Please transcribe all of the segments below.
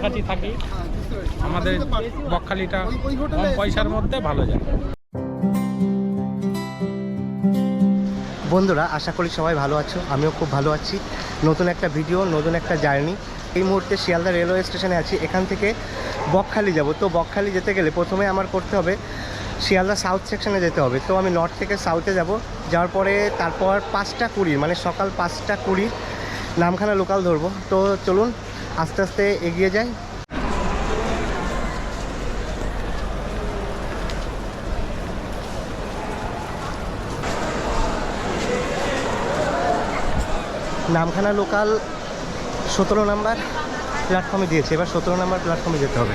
কাছাকাছি থাকি, আমাদের বকখালিটা কম পয়সার মধ্যে ভালো যায়। বন্ধুরা, আশা করি সবাই ভালো আছো, আমিও খুব ভালো আছি। নতুন একটা ভিডিও নতুন একটা জার্নি এই মুহূর্তে শিয়ালদা রেলওয়ে স্টেশনে আছি, এখান থেকে বকখালি যাব। তো বকখালি যেতে গেলে প্রথমে আমার করতে হবে, শিয়ালদা সাউথ সেকশনে যেতে হবে। তো আমি নর্থ থেকে সাউথে যাব, যাওয়ার পরে তারপর পাঁচটা কুড়ি মানে সকাল পাঁচটা কুড়ি নামখানা লোকাল ধরবো। তো চলুন আস্তে আস্তে এগিয়ে যাই। নামখানা লোকাল সতেরো নাম্বার প্ল্যাটফর্মে দিয়েছে। এবার সতেরো নাম্বার প্ল্যাটফর্মে যেতে হবে।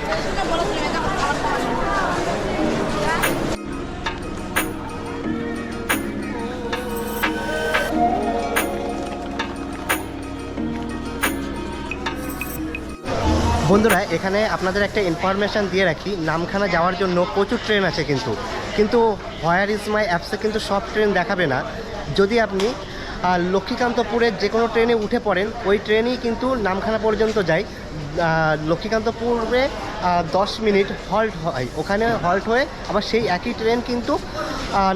বন্ধুরা, এখানে আপনাদের একটা ইনফরমেশান দিয়ে রাখি, নামখানা যাওয়ার জন্য প্রচুর ট্রেন আছে কিন্তু। কিন্তু হোয়ার ইজ মাই অ্যাপসে কিন্তু সব ট্রেন দেখাবে না। যদি আপনি লক্ষ্মীকান্তপুরের যে কোনো ট্রেনে উঠে পড়েন, ওই ট্রেনই কিন্তু নামখানা পর্যন্ত যায়। লক্ষ্মীকান্তপুরে দশ মিনিট হল্ট হয়। ওখানে হল্ট হয়ে আবার সেই একই ট্রেন কিন্তু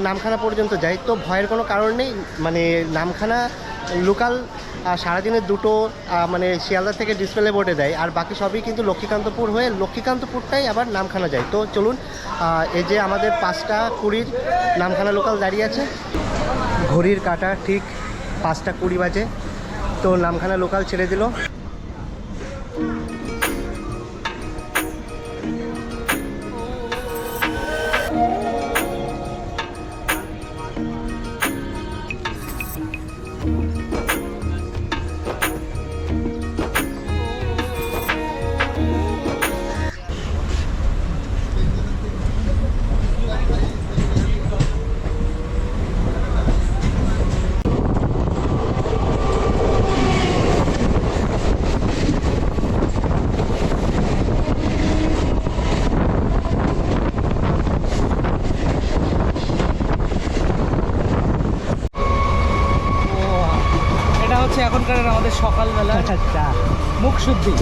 নামখানা পর্যন্ত যায়। তো ভয়ের কোনো কারণ নেই। মানে নামখানা লোকাল সারাদিনের দুটো মানে শিয়ালদা থেকে ডিসপ্লে বোর্ডে দেয়। আর বাকি সবই কিন্তু লক্ষ্মীকান্তপুর হয়ে লক্ষ্মীকান্তপুরটাই আবার নামখানা যায়। তো চলুন এই যে আমাদের পাঁচটা কুড়ির নামখানা লোকাল দাঁড়িয়ে আছে। ঘড়ির কাটা ঠিক পাঁচটা কুড়ি বাজে। তো নামখানা লোকাল ছেড়ে দিল। এখনকার আমাদের সকালবেলা আচ্ছা। মুখ শুদ্ধি।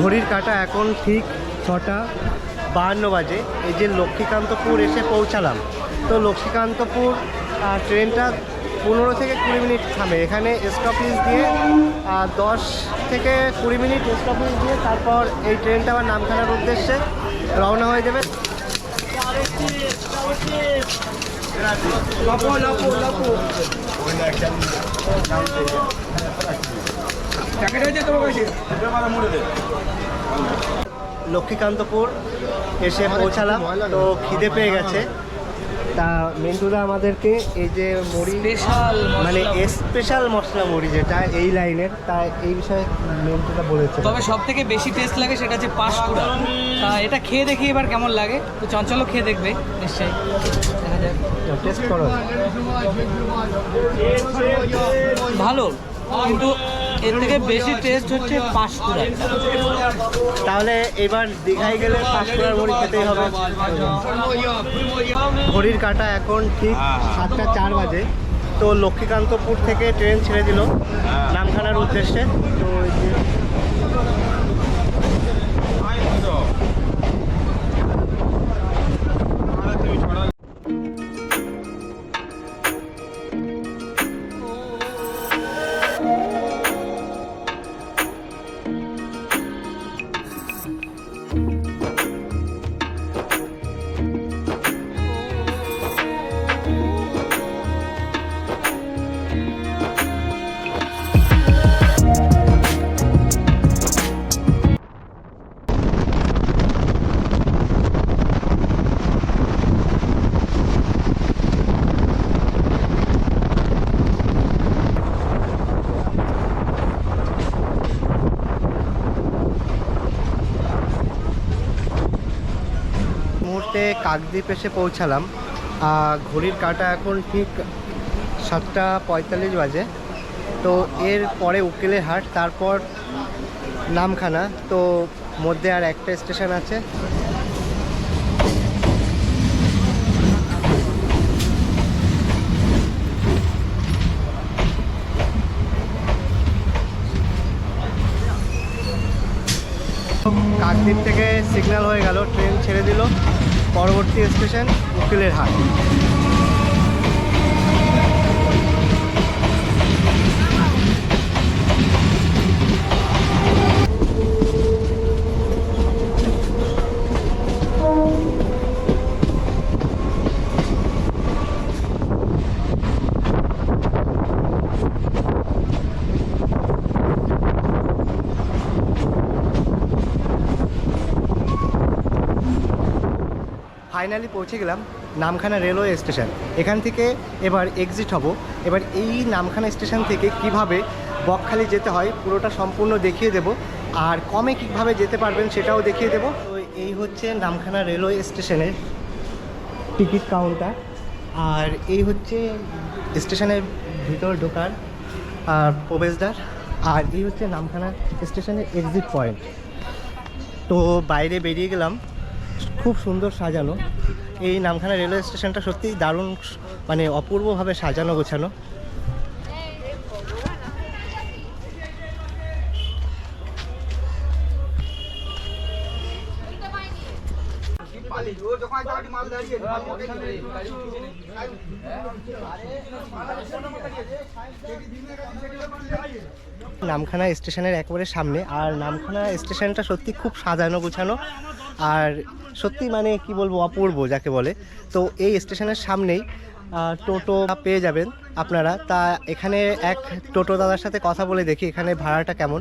ঘড়ির কাটা এখন ঠিক ছটা বাহান্ন বাজে। এই যে লক্ষ্মীকান্তপুর এসে পৌঁছালাম। তো লক্ষ্মীকান্তপুর ট্রেনটা পনেরো থেকে কুড়ি মিনিট থামে। এখানে স্টপেজ দিয়ে দশ থেকে কুড়ি মিনিট স্টপেজ দিয়ে তারপর এই ট্রেনটা আবার নামখানার উদ্দেশ্যে রওনা হয়ে যাবে। লক্ষ্মীকান্তপুর এসে পৌঁছালাম। তো খিদে পেয়ে গেছে। তা মেন্টুদা আমাদেরকে এই যে মুড়ি স্পেশাল মানে স্পেশাল মশলা মুড়ি যেটা এই লাইনের তা এই বিষয়ে মেন্টুদা বলেছে। তবে সব থেকে বেশি টেস্ট লাগে সেটা হচ্ছে পাঁশকুড়া। তা এটা খেয়ে দেখি এবার কেমন লাগে। তো চঞ্চলও খেয়ে দেখবে নিশ্চয়ই। টেস্ট করো। ভালো কিন্তু এর থেকে বেশি টেস্ট হচ্ছে পাঁশকুড়া। তাহলে এবার দীঘায় গেলে পাঁশকুড়ার মুড়ি খেতেই হবে। ঘড়ির কাটা এখন ঠিক সাতটা চার বাজে। তো লক্ষ্মীকান্তপুর থেকে ট্রেন ছেড়ে দিল। নামখানার উদ্দেশ্যে। তো কাকদ্বীপ এসে পৌঁছালাম। ঘড়ির কাটা এখন ঠিক সাতটা পঁয়তাল্লিশ বাজে। তো এর পরে উকিলের হাট, তারপর নামখানা। তো মধ্যে আর একটা স্টেশন আছে কাকদ্বীপ থেকে সিগন্যাল হয়ে গেল ট্রেন ছেড়ে দিল পরবর্তী স্টেশন উকিলের হাট। ফাইনালি পৌঁছে গেলাম নামখানা রেলওয়ে স্টেশন। এখান থেকে এবার এক্সিট হব। এবার এই নামখানা স্টেশন থেকে কীভাবে বকখালি যেতে হয় পুরোটা সম্পূর্ণ দেখিয়ে দেব। আর কমে কীভাবে যেতে পারবেন সেটাও দেখিয়ে দেব। তো এই হচ্ছে নামখানা রেলওয়ে স্টেশনের টিকিট কাউন্টার। আর এই হচ্ছে স্টেশনের ভিতর ঢোকার আর প্রবেশদ্বার। আর এই হচ্ছে নামখানা স্টেশনের এক্সিট পয়েন্ট তো বাইরে বেরিয়ে গেলাম। খুব সুন্দর সাজানো। এই নামখানা রেলওয়ে স্টেশনটা সত্যি দারুণ মানে অপূর্বভাবে সাজানো, গোছানো। নামখানা স্টেশনের একেবারে সামনে, আর নামখানা স্টেশনটা সত্যি খুব সাজানো, গোছানো। আর সত্যি মানে কি বলব, অপূর্ব যাকে বলে। তো এই স্টেশনের সামনেই টোটো পেয়ে যাবেন আপনারা। তা এখানে এক টোটো দাদার সাথে কথা বলে দেখি এখানে ভাড়াটা কেমন।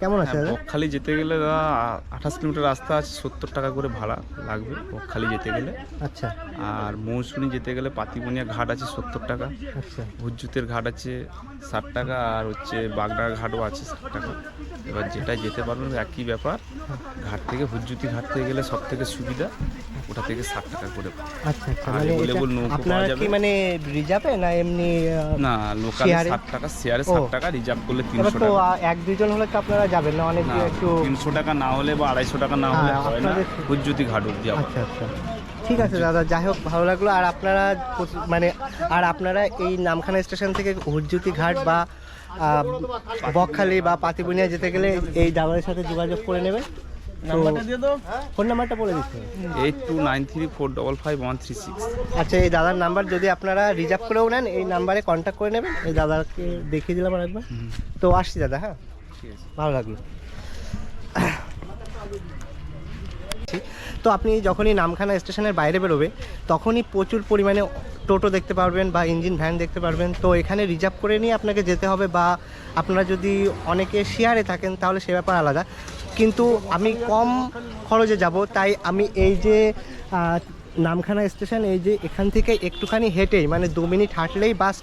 কেমন আছে বকখালি যেতে গেলে দাদা আঠাশ কিলোমিটার রাস্তা আছে সত্তর টাকা করে ভাড়া লাগবে বকখালি যেতে গেলে। আচ্ছা। আর মৌসুমি যেতে গেলে পাতিবনিয়া ঘাট আছে সত্তর টাকা। আচ্ছা। ভুজ্জুতের ঘাট আছে ষাট টাকা আর হচ্ছে বাগড়ার ঘাটও আছে ষাট টাকা। এবার যেটা যেতে পারবেন একই ব্যাপার। ঘাট থেকে ভুজ্জুতি ঘাট থেকে গেলে সব থেকে সুবিধা ওটা থেকে ষাট টাকা করে আচ্ছা আচ্ছা মানে এটা নৌকো পাওয়া আপনারা যাবে? কি মানে রিজার্ভে না এমনি না লোকাল শেয়ারে? ষাট টাকা শেয়ারে ও। ষাট টাকা রিজার্ভ করলে তিনশো তো টাকা। এক দুজন হলে তো আপনারা যাবেন না অনেক না একটু তিনশো টাকা না হলে বা আড়াইশো টাকা না হলে হ্যাঁ, হয় না। হুজ্জুতি ঘাট অব্দি আচ্ছা আচ্ছা। ঠিক আছে দাদা যাই হোক ভালো লাগল। আর আপনারা মানে আর আপনারা এই নামখানা স্টেশন থেকে হুজ্জুতি ঘাট বা বকখালি বা পাতিবুনিয়া যেতে গেলে এই দাদাদের সাথে যোগাযোগ করে নেবেন। ফোন নাম্বারটা বলে দিচ্ছি eight two nine three four double five one three six. আচ্ছা এই দাদার নাম্বার যদি আপনারা রিজার্ভ করেও নেন এই নাম্বারে কন্ট্যাক্ট করে নেবেন। এই দাদাকে দেখিয়ে দিলাম আর একবার। তো আসছি দাদা হ্যাঁ? ঠিক আছে। ভালো লাগল। তো আপনি যখনই নামখানা স্টেশনের বাইরে বেরোবে তখনই প্রচুর পরিমাণে টোটো দেখতে পারবেন বা ইঞ্জিন ভ্যান দেখতে পারবেন। তো এখানে রিজার্ভ করে নিয়ে আপনাকে যেতে হবে বা আপনারা যদি অনেকে শেয়ারে থাকেন তাহলে সে ব্যাপার আলাদা। কিন্তু আমি কম খরচে যাব, তাই আমি এই যে নামখানা স্টেশন, এই যে এখান থেকে একটুখানি হেঁটেই মানে দু মিনিট হাঁটলেই বাস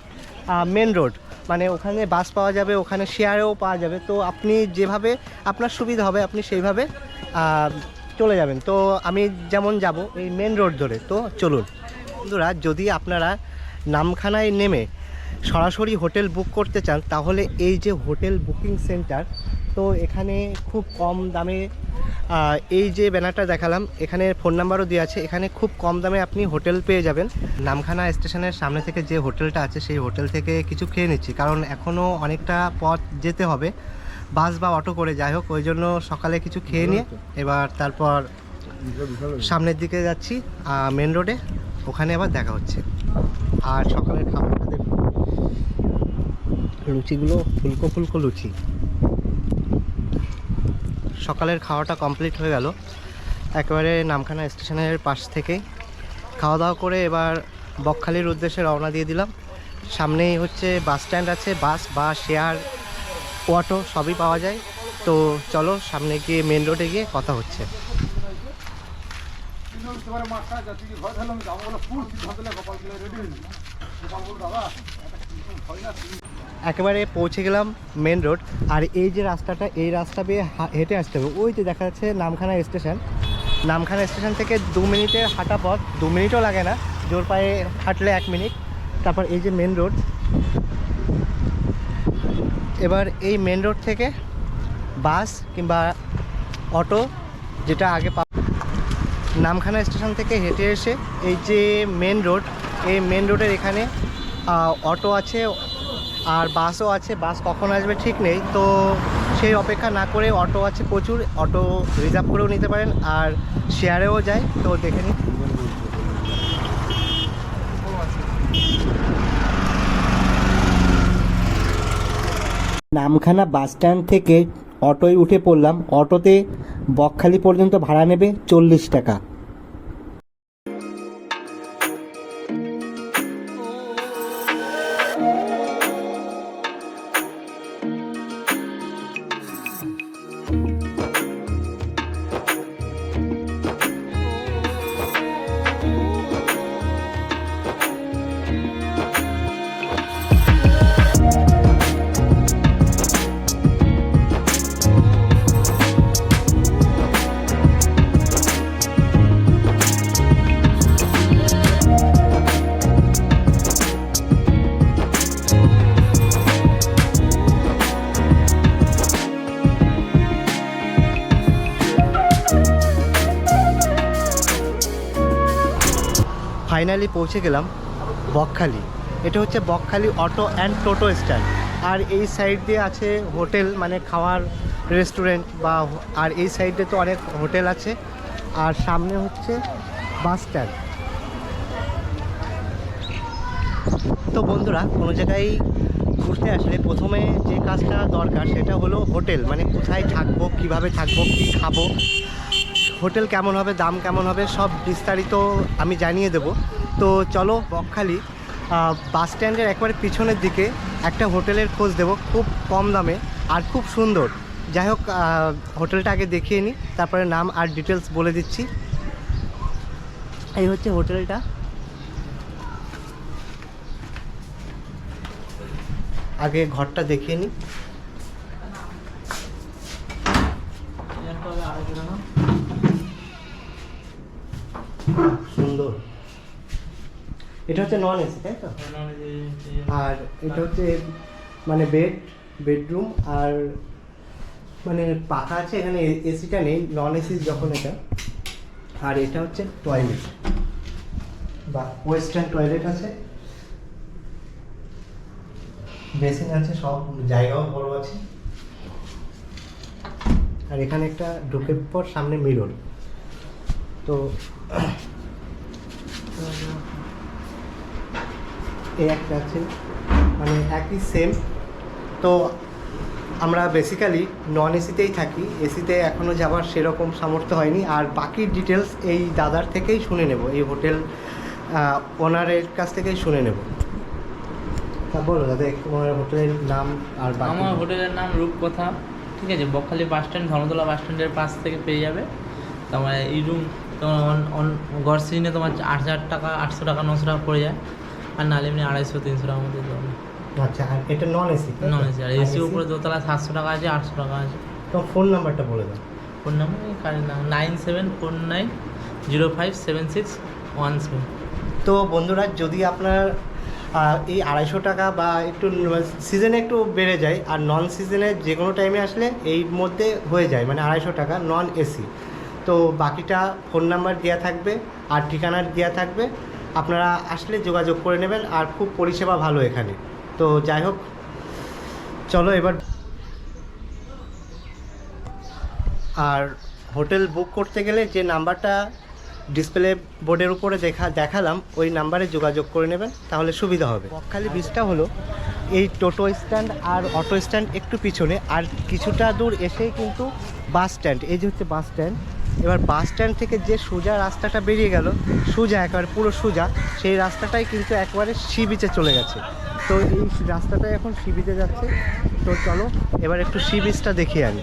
মেন রোড মানে ওখানে বাস পাওয়া যাবে, ওখানে শেয়ারেও পাওয়া যাবে, তো আপনি যেভাবে, আপনার সুবিধা হবে, আপনি সেইভাবে চলে যাবেন। তো আমি যেমন যাব, এই মেন রোড ধরে, তো চলুন। বন্ধুরা, যদি আপনারা নামখানায় নেমে সরাসরি হোটেল বুক করতে চান, তাহলে এই যে হোটেল বুকিং সেন্টার তো এখানে খুব কম দামে এই যে ব্যানারটা দেখালাম, এখানে ফোন নাম্বারও দেওয়া আছে। এখানে খুব কম দামে আপনি হোটেল পেয়ে যাবেন। নামখানা স্টেশনের সামনে থেকে যে হোটেলটা আছে, সেই হোটেল থেকে কিছু খেয়ে নিচ্ছি। কারণ এখনও অনেকটা পথ যেতে হবে, বাস বা অটো করে। যাই হোক, ওই জন্য সকালে কিছু খেয়ে নিয়ে এবার তারপর সামনের দিকে যাচ্ছি মেন রোডে। ওখানে আবার দেখা হচ্ছে। আর সকালের খাবারটা দেখুন। লুচিগুলো ফুলকো ফুলকো লুচি। সকালের খাওয়াটা কমপ্লিট হয়ে গেল। একেবারে নামখানা স্টেশনের পাশ থেকে খাওয়া দাওয়া করে এবার বকখালির উদ্দেশ্যে রওনা দিয়ে দিলাম। সামনেই হচ্ছে বাস স্ট্যান্ড আছে, বাস বা শেয়ার অটো সবই পাওয়া যায়। তো চলো সামনে গিয়ে মেন রোডে গিয়ে কথা হচ্ছে। একেবারে পৌঁছে গেলাম মেন রোড আর এই যে রাস্তাটা, এই রাস্তা বেয়ে হেঁটে আসতে হবে। ওই যে দেখা যাচ্ছে নামখানা স্টেশন নামখানা স্টেশন থেকে দু মিনিটের হাঁটা পথ, দু মিনিটও লাগে না। জোর পায়ে হাঁটলে এক মিনিট। তারপর এই যে মেন রোড এবার এই মেন রোড থেকে বাস কিংবা অটো যেটা আগে পা নামখানা স্টেশন থেকে হেঁটে এসে এই যে মেন রোড এই মেন রোডের এখানে অটো আছে। আর বাসও আছে, বাস কখন আসবে ঠিক নেই, তো সেই অপেক্ষা না করে অটো আছে প্রচুর, অটো রিজার্ভ করেও নিতে পারেন আর শেয়ারেও যায়, তো দেখে নিন। নামখানা বাস স্ট্যান্ড থেকে অটোয় উঠে পড়লাম, অটোতে বকখালি পর্যন্ত ভাড়া নেবে চল্লিশ টাকা। ফাইনালি পৌঁছে গেলাম বকখালি। এটা হচ্ছে Bakkhali auto and toto stand. আর এই সাইড দিয়ে আছে হোটেল মানে খাওয়ার রেস্টুরেন্ট বা আর এই সাইডে তো অনেক হোটেল আছে। আর সামনে হচ্ছে বাস স্ট্যান্ড। তো বন্ধুরা, কোনো জায়গায় ঘুরতে আসলে প্রথমে যে কাজটা দরকার সেটা হলো হোটেল মানে কোথায় থাকব, কীভাবে থাকব, কী খাব, হোটেল কেমন হবে, দাম কেমন হবে, সব বিস্তারিত আমি জানিয়ে দেব। তো চলো বকখালি বাস স্ট্যান্ডের একবারে পিছনের দিকে একটা হোটেলের খোঁজ দেব, খুব কম দামে আর খুব সুন্দর। যাই হোক হোটেলটা আগে দেখিয়ে নিই, তারপরে নাম আর ডিটেলস বলে দিচ্ছি। এই হচ্ছে হোটেলটা। আগে ঘরটা দেখিয়ে নিই সুন্দর এটা হচ্ছে নন এসি তাই তো? আর এটা হচ্ছে মানে বেড বেডরুম আর মানে পাখা আছে এখানে এসিটা নেই নন এসি যখন এটা। আর এটা হচ্ছে টয়লেট বা ওয়েস্টার্ন টয়লেট আছে। বেসিন আছে সব জায়গাও বড় আছে। আর এখানে একটা ঢুকে পর সামনে মিরর তো এই একটা আছে মানে একই সেম তো আমরা বেসিক্যালি নন এসিতেই থাকি এসিতে এখনও যাওয়ার সেরকম সামর্থ্য হয়নি। আর বাকি ডিটেলস এই দাদার থেকেই শুনে নেব, এই হোটেল ওনারের কাছ থেকেই শুনে নেব। বলো দাদা তোমার হোটেলের নাম আর আমার হোটেলের নাম রূপকথা, ঠিক আছে? Bakkhali bus stand Dharmatala bus স্ট্যান্ডের পাশ থেকে পেয়ে যাবে। তোমার এই রুম তোমার অন অন গড় সিজনে তোমার আট হাজার টাকা, আটশো টাকা, নশো টাকা পড়ে যায়। আর নাহলে এমনি আড়াইশো তিনশো টাকার মধ্যে যাবে আচ্ছা আর এটা নন এসি নন এসি আর এসি উপরে দোতলা সাতশো টাকা আছে আটশো টাকা আছে। তোমার ফোন নাম্বারটা বলে দাও। ফোন নাম্বার কারেন্ট নাম nine seven four nine zero five seven six one seven তো বন্ধুরা যদি আপনার এই আড়াইশো টাকা বা একটু সিজনে একটু বেড়ে যায় আর নন সিজনে যে কোনো টাইমে আসলে এই মধ্যে হয়ে যায় মানে আড়াইশো টাকা নন এসি তো বাকিটা ফোন নাম্বার দেওয়া থাকবে আর ঠিকানা দেওয়া থাকবে আপনারা আসলে যোগাযোগ করে নেবেন আর খুব পরিষেবা ভালো এখানে। তো যাই হোক, চলো এবার। আর হোটেল বুক করতে গেলে যে নাম্বারটা ডিসপ্লে বোর্ডের উপরে দেখা, দেখালাম, ওই নাম্বারে যোগাযোগ করে নেবেন, তাহলে সুবিধা হবে। বকখালি ব্রিজটা হলো এই টোটো স্ট্যান্ড আর অটো স্ট্যান্ড একটু পিছনে, আর কিছুটা দূর এসেই কিন্তু বাস স্ট্যান্ড। এই যে হচ্ছে বাস স্ট্যান্ড এবার বাস স্ট্যান্ড থেকে যে সোজা রাস্তাটা বেরিয়ে গেল, সোজা একেবারে পুরো সোজা, সেই রাস্তাটাই কিন্তু একবারে সি বিচে চলে গেছে। তো এই রাস্তাটাই এখন সি বিচে যাচ্ছে। তো চলো, এবার একটু সি বিচটা দেখিয়ে আনি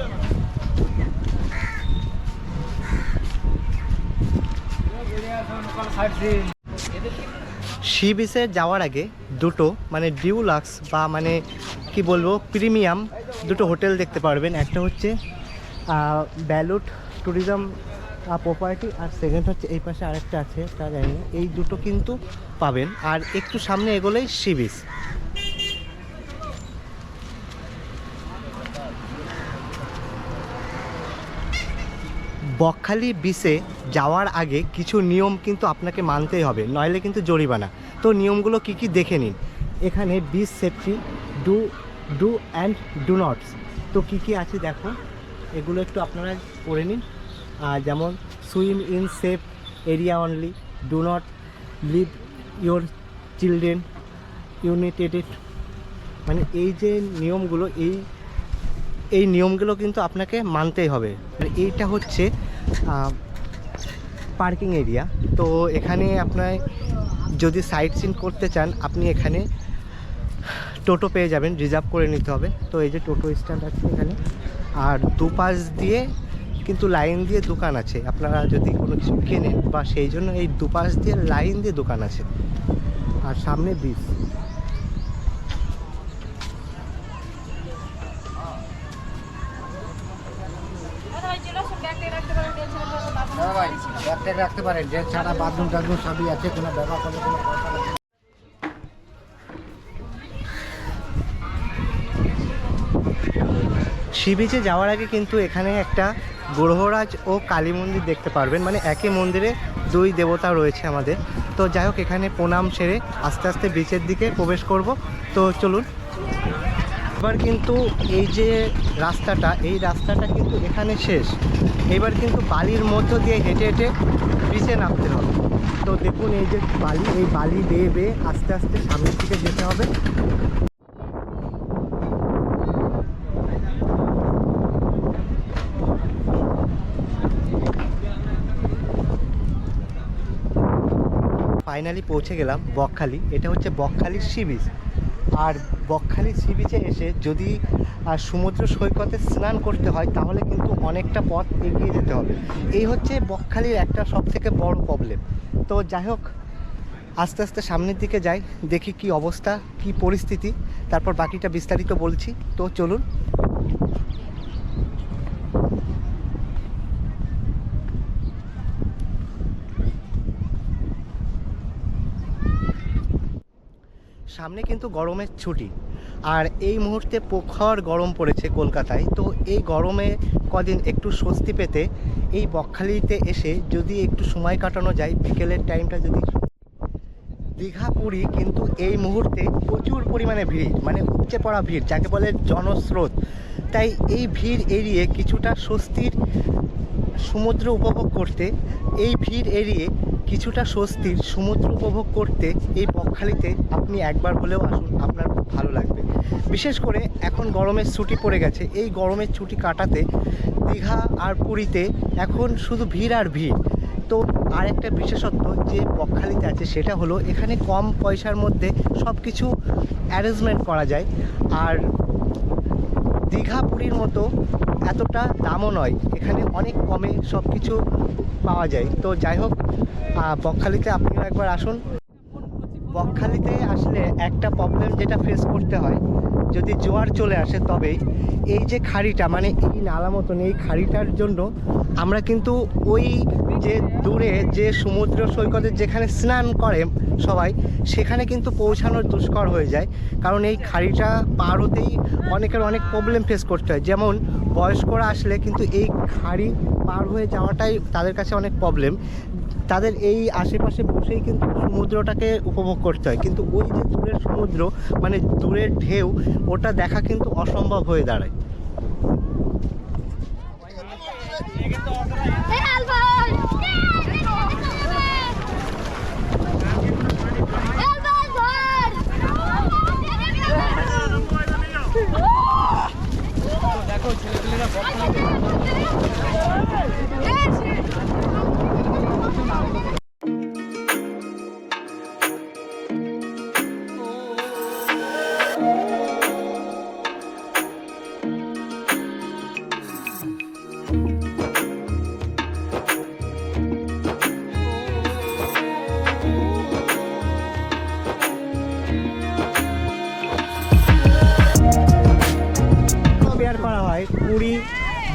সি বিচে যাওয়ার আগে দুটো মানে ডিউলাক্স বা মানে কি বলব, প্রিমিয়াম দুটো হোটেল দেখতে পারবেন। একটা হচ্ছে ব্যালুট ট্যুরিজম প্রপার্টি আর সেকেন্ড হচ্ছে এই পাশে আরেকটা আছে, তা জানি না। এই দুটো কিন্তু পাবেন। আর একটু সামনে এগোলেই সি বিচ বকখালি বিচে যাওয়ার আগে কিছু নিয়ম কিন্তু আপনাকে মানতেই হবে, নইলে কিন্তু জরিমানা। তো নিয়মগুলো কি কি দেখে নিন। এখানে beach safety do do and do nots তো কি কি আছে দেখো এগুলো একটু আপনারা করে নিন। আর যেমন swim in safe area only do not leave your children unattended মানে এই যে নিয়মগুলো, এই এই নিয়মগুলো কিন্তু আপনাকে মানতেই হবে। আর এইটা হচ্ছে পার্কিং এরিয়া তো এখানে আপনার যদি সাইট সিন করতে চান, আপনি এখানে টোটো পেয়ে যাবেন রিজার্ভ করে নিতে হবে। তো এই যে টোটো স্ট্যান্ড আছে এখানে। আর দুপাশ দিয়ে কিন্তু লাইন দিয়ে দোকান আছে। আপনারা যদি কোনো কিছু কেনেন বা সেই জন্য এই দুপাশ দিয়ে লাইন দিয়ে দোকান আছে। আর সামনে বিচ রাখতে পারেন। যে ছাড়া বাথরুম টাথরুম সবই আছে, কোনো ব্যবহার করলে কোনো সি বিচে যাওয়ার আগে কিন্তু এখানে একটা গ্রহরাজ ও কালী মন্দির দেখতে পারবেন। মানে একই মন্দিরে দুই দেবতা রয়েছে আমাদের। তো যাই হোক, এখানে প্রণাম সেরে আস্তে আস্তে বিচের দিকে প্রবেশ করব। তো চলুন। এবার কিন্তু এই যে রাস্তাটা, এই রাস্তাটা কিন্তু এখানে শেষ। এবার কিন্তু বালির মধ্য দিয়ে হেঁটে হেঁটে বিচে নামতে হবে। তো দেখুন, এই যে বালি, এই বালি বেয়ে বেয়ে আস্তে আস্তে সামনের দিকে যেতে হবে। ফাইনালি পৌঁছে গেলাম বকখালি। এটা হচ্ছে বকখালির সি বিচ আর বকখালি সি বিচে এসে যদি সমুদ্র সৈকতে স্নান করতে হয়, তাহলে কিন্তু অনেকটা পথ এগিয়ে যেতে হবে। এই হচ্ছে বকখালির একটা সব থেকে বড় প্রবলেম তো যাই হোক, আস্তে আস্তে সামনের দিকে যাই, দেখি কি অবস্থা, কি পরিস্থিতি। তারপর বাকিটা বিস্তারিত বলছি। তো চলুন সামনে কিন্তু গরমের ছুটি। আর এই মুহূর্তে প্রখর গরম পড়েছে কলকাতায়। তো এই গরমে কদিন একটু স্বস্তি পেতে এই বকখালিতে এসে যদি একটু সময় কাটানো যায়, বিকেলের টাইমটা যদি দীঘা, পুরী কিন্তু এই মুহূর্তে প্রচুর পরিমাণে ভিড় মানে উপচে পড়া ভিড়, যাকে বলে জনস্রোত। তাই এই ভিড় এড়িয়ে কিছুটা স্বস্তির সমুদ্র উপভোগ করতে, এই ভিড় এড়িয়ে কিছুটা স্বস্তির সমুদ্র উপভোগ করতে এই বকখালিতে আপনি একবার হলেও আসুন, আপনার খুব ভালো লাগবে। বিশেষ করে এখন গরমের ছুটি পড়ে গেছে, এই গরমের ছুটি কাটাতে দীঘা আর পুরীতে এখন শুধু ভিড় আর ভিড়। তো আরেকটা বিশেষত্ব যে বকখালিতে আছে সেটা হলো এখানে কম পয়সার মধ্যে সব কিছু অ্যারেঞ্জমেন্ট করা যায়। আর দীঘা পুরীর মতো এতটা দামও নয়, এখানে অনেক কমে সব কিছু পাওয়া যায়। তো যাই হোক বকখালিতে আপনিও একবার আসুন বকখালিতে আসলে একটা প্রবলেম যেটা ফেস করতে হয়, যদি জোয়ার চলে আসে তবেই, এই যে খাড়িটা মানে এই নালা মতন এই খাড়িটার জন্য আমরা কিন্তু ওই যে দূরে যে সমুদ্র সৈকতে যেখানে স্নান করে সবাই, সেখানে কিন্তু পৌঁছানোর দুষ্কর হয়ে যায়। কারণ এই খাড়িটা পার হতেই অনেকের অনেক প্রবলেম ফেস করতে হয়। যেমন বয়স্করা আসলে কিন্তু এই খাড়ি পার হয়ে যাওয়াটাই তাদের কাছে অনেক প্রবলেম তাদের এই আশেপাশে বসেই কিন্তু সমুদ্রটাকে উপভোগ করতে হয়। কিন্তু ওই যে দূরের সমুদ্র মানে দূরের ঢেউ, ওটা দেখা কিন্তু অসম্ভব হয়ে দাঁড়ায়।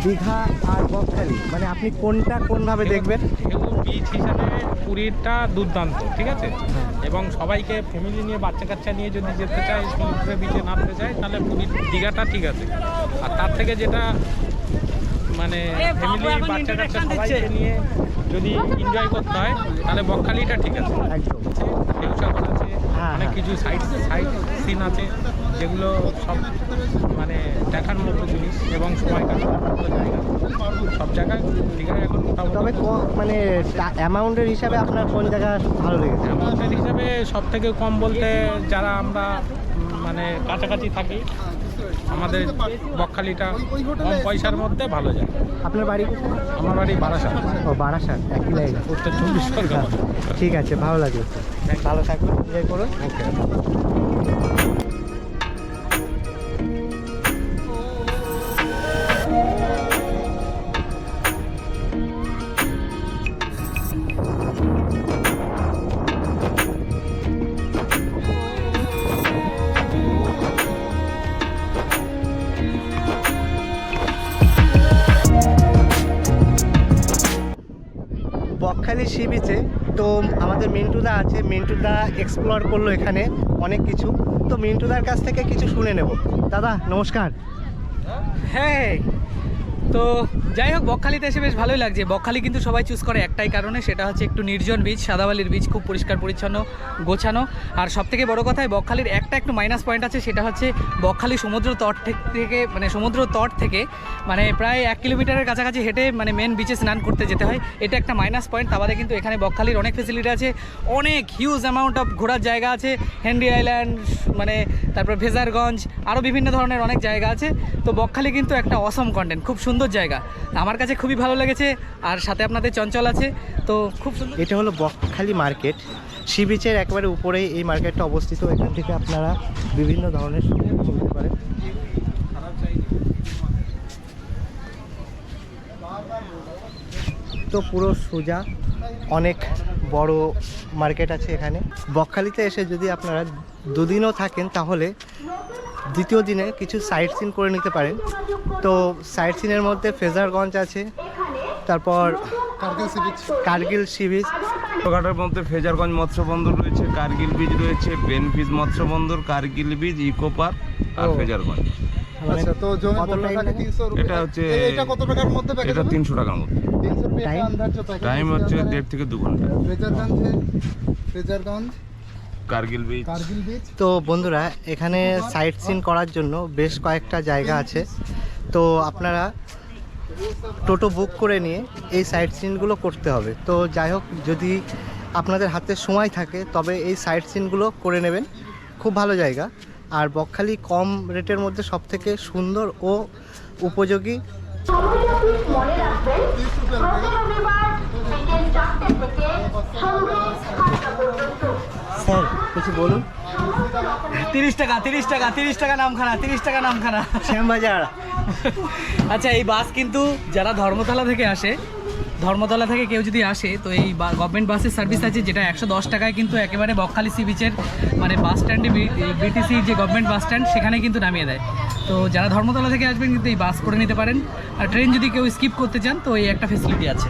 দীঘা আর বকখালি। মানে আপনি কোনটা কোনভাবে দেখবেন? ঢেউ বিচ হিসাবে পুরীরটা দুর্দান্ত ঠিক আছে? এবং সবাইকে ফ্যামিলি নিয়ে বাচ্চা কাচ্চা নিয়ে যদি যেতে চায় সমুদ্রে বিচে নামতে চায় তাহলে পুরীর দীঘাটা ঠিক আছে। আর তার থেকে যেটা মানে ফ্যামিলি বাচ্চা কাচ্চা সবাইকে নিয়ে যদি এনজয় করতে হয় তাহলে বকখালিটা ঠিক আছে। একদম। ঢেউ সাগর আছে হ্যাঁ, অনেক হ্যাঁ। কিছু সাইড সাইড সিন আছে। যেগুলো সব মানে দেখার মতো জিনিস এবং সময় কাটানোর মতো জায়গা। সব জায়গায় দীঘায় এখন তবে মানে অ্যামাউন্টের হিসাবে আপনার কোন জায়গা ভালো লেগেছে? অ্যামাউন্টের হিসাবে সব থেকে কম বলতে যারা আমরা মানে কাছাকাছি থাকি আমাদের বকখালিটা কম পয়সার মধ্যে ভালো যায়। আপনার বাড়ি? আমার বাড়ি বারাসাত। ও বারাসাত একই লাইন উত্তর চব্বিশ পরগনা। ঠিক আছে ভালো লাগল। ভালো থাকবেন এনজয় করুন। ওকে মিন্টুদা এক্সপ্লোর করল এখানে অনেক কিছু। তো মিন্টুদার কাছ থেকে কিছু শুনে নেব। দাদা, নমস্কার। হ্যাঁ তো যাই হোক, বকখালিতে এসে বেশ ভালোই লাগছে। বকখালি কিন্তু সবাই চুজ করে একটাই কারণে, সেটা হচ্ছে একটু নির্জন বীজ সাদাবালির বীজ খুব পরিষ্কার, পরিচ্ছন্ন, গোছানো। আর সব থেকে বড় কথায় বকখালির একটা একটু মাইনাস পয়েন্ট আছে, সেটা হচ্ছে বকখালি সমুদ্র তট থেকে- মানে সমুদ্র তট থেকে মানে প্রায় এক কিলোমিটারের কাছাকাছি হেঁটে মানে মেন বিচে স্নান করতে যেতে হয়। এটা একটা মাইনাস পয়েন্ট তা বাদে কিন্তু এখানে বকখালির অনেক ফেসিলিটি আছে। অনেক হিউজ অ্যামাউন্ট অফ ঘোরার জায়গা আছে। হেনরি আইল্যান্ড মানে তারপর ভেজারগঞ্জ আরও বিভিন্ন ধরনের অনেক জায়গা আছে। তো বকখালি কিন্তু একটা অসম কন্টেন্ট খুব সুন্দর জায়গা। আমার কাছে খুবই ভালো লেগেছে, আর সাথে আপনাদের চঞ্চল আছে, তো খুব সুন্দর এটা হলো বকখালি মার্কেট। সি বিচের একেবারে উপরেই এই মার্কেটটা অবস্থিত। এখান থেকে আপনারা বিভিন্ন ধরনের কিনতে পারেন। তো পুরো সোজা, অনেক বড় মার্কেট আছে এখানে। বকখালিতে এসে যদি আপনারা দুদিনও থাকেন, তাহলে দ্বিতীয় দিনে কিছু সাইট সিন করে নিতে পারেন। তো সাইট সিনের মধ্যে ফেজারগঞ্জ আছে। তারপর কার্গিল সি বিচ ঘাটের মধ্যে ফেজারগঞ্জ মৎস্য বন্দর রয়েছে কার্গিল বীজ রয়েছে বেনফিজ মৎস্য বন্দর কার্গিল বীজ ইকো পার্ক আর। ফেজারগঞ্জ। আচ্ছা তো জমি কত বলল time টাকা লাগে? 300 রুপি। এটা হচ্ছে এটা কত টাকার মধ্যে এটা তিনশো টাকার মধ্যে। 300 রুপি Time? একটা আন্দাজ প্যাকেজ টাইম হচ্ছে দেড় থেকে দু ঘণ্টা। ফ্রেজারগঞ্জে ফ্রেজারগঞ্জ কার্গিল বিচ তো বন্ধুরা এখানে সাইট সিন করার জন্য বেশ কয়েকটা জায়গা আছে। তো আপনারা টোটো বুক করে নিয়ে এই সাইট সিনগুলো করতে হবে। তো যাই হোক যদি আপনাদের হাতে সময় থাকে তবে এই সাইট সিনগুলো করে নেবেন। খুব ভালো জায়গা। আর বকখালি কম রেটের মধ্যে সবথেকে সুন্দর ও উপযোগী। স্যার কিছু বলুন। তিরিশ টাকা তিরিশ টাকা তিরিশ টাকা নামখানা তিরিশ টাকা নামখানা। শ্যামবাজার। আচ্ছা এই বাস কিন্তু যারা ধর্মতলা থেকে আসে, ধর্মতলা থেকে কেউ যদি আসে, তো এই গভর্নমেন্ট বাসের সার্ভিস আছে যেটা একশো দশ টাকায় কিন্তু একেবারে বকখালি সি বিচের মানে বাস স্ট্যান্ডে বিটিসি যে গভর্নমেন্ট বাস স্ট্যান্ড সেখানে কিন্তু নামিয়ে দেয়। তো যারা ধর্মতলা থেকে আসবেন কিন্তু এই বাস করে নিতে পারেন। আর ট্রেন যদি কেউ স্কিপ করতে চান, তো এই একটা ফেসিলিটি আছে।